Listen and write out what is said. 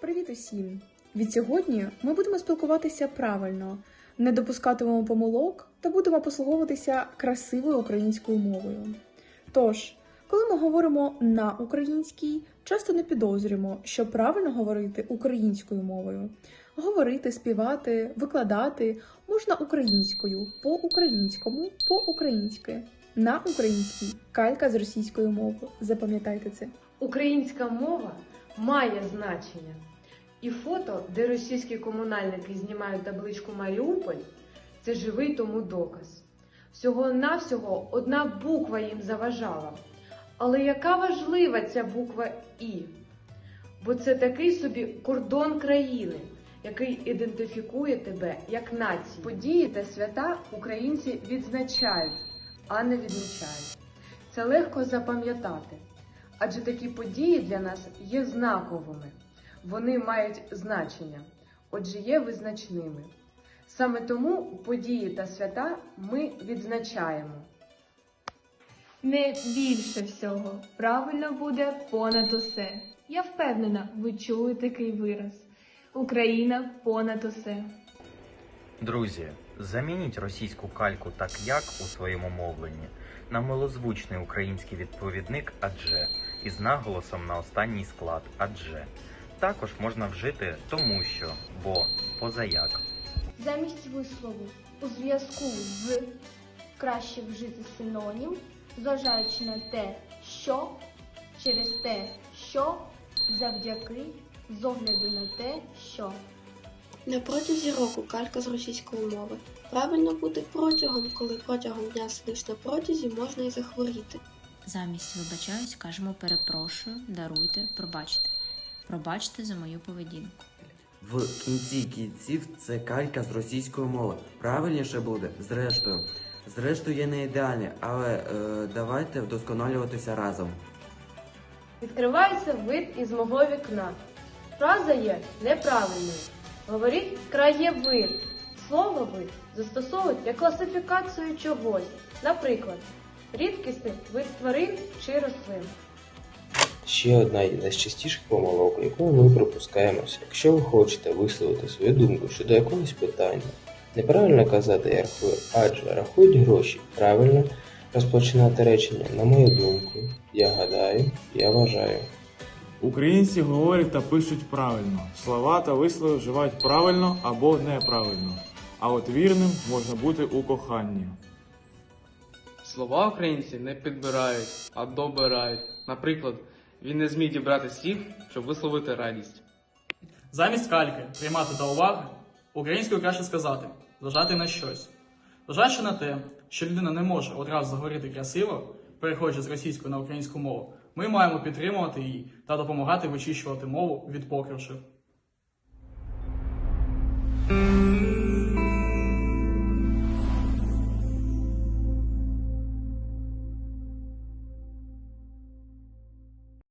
Привіт усім! Від сьогодні ми будемо спілкуватися правильно, не допускатимемо помилок та будемо послуговуватися красивою українською мовою. Тож, коли ми говоримо на українській, часто не підозрюємо, що правильно говорити українською мовою. Говорити, співати, викладати можна українською, по-українському, по-українськи, на українській, калька з російської мови. Запам'ятайте це. Українська мова має значення. І фото, де російські комунальники знімають табличку Маріуполь, це живий тому доказ. Всього-навсього одна буква їм заважала. Але яка важлива ця буква І? Бо це такий собі кордон країни, який ідентифікує тебе як націю. Події та свята українці відзначають, а не відмічають. Це легко запам'ятати. Адже такі події для нас є знаковими, вони мають значення, отже, є визначними. Саме тому події та свята ми відзначаємо. Не більше всього. Правильно буде понад усе. Я впевнена, ви чули такий вираз. Україна понад усе. Друзі, замініть російську кальку так як у своєму мовленні на милозвучний український відповідник адже із наголосом на останній склад адже. Також можна вжити тому що, бо, позаяк. Замість вислову у зв'язку з краще вжити синонім, зважаючи на те, що, через те, що, завдяки, з огляду на те, що. На протязі року калька з російської мови. Правильно буде протягом, коли протягом дня сидиш на протязі, можна і захворіти. Замість вибачаюсь, кажемо перепрошую, даруйте, пробачте. Пробачте за мою поведінку. В кінці кінців це калька з російської мови. Правильніше буде зрештою. Зрештою є не ідеальне, але е, давайте вдосконалюватися разом. Відкривається вид із мого вікна. Фраза є неправильною. Говоріть краєвид. Слово вид застосовують як класифікацію чогось. Наприклад, рідкісний вид тварин чи рослин. Ще одна із найчастіших помилок, якою ми припускаємося, якщо ви хочете висловити свою думку щодо якогось питання. Неправильно казати я рахую, адже рахують гроші. Правильно розпочинати речення на мою думку. Я гадаю, я вважаю. Українці говорять та пишуть правильно. Слова та вислови вживають правильно або неправильно. А от вірним можна бути у коханні. Слова українці не підбирають, а добирають. Наприклад, він не зміг дібрати слів, щоб висловити радість. Замість кальки приймати до уваги, українською краще сказати, зважати на щось. Зважаючи на те, що людина не може одразу заговорити красиво, переходячи з російської на українську мову, ми маємо підтримувати її та допомагати вичищувати мову від покривших.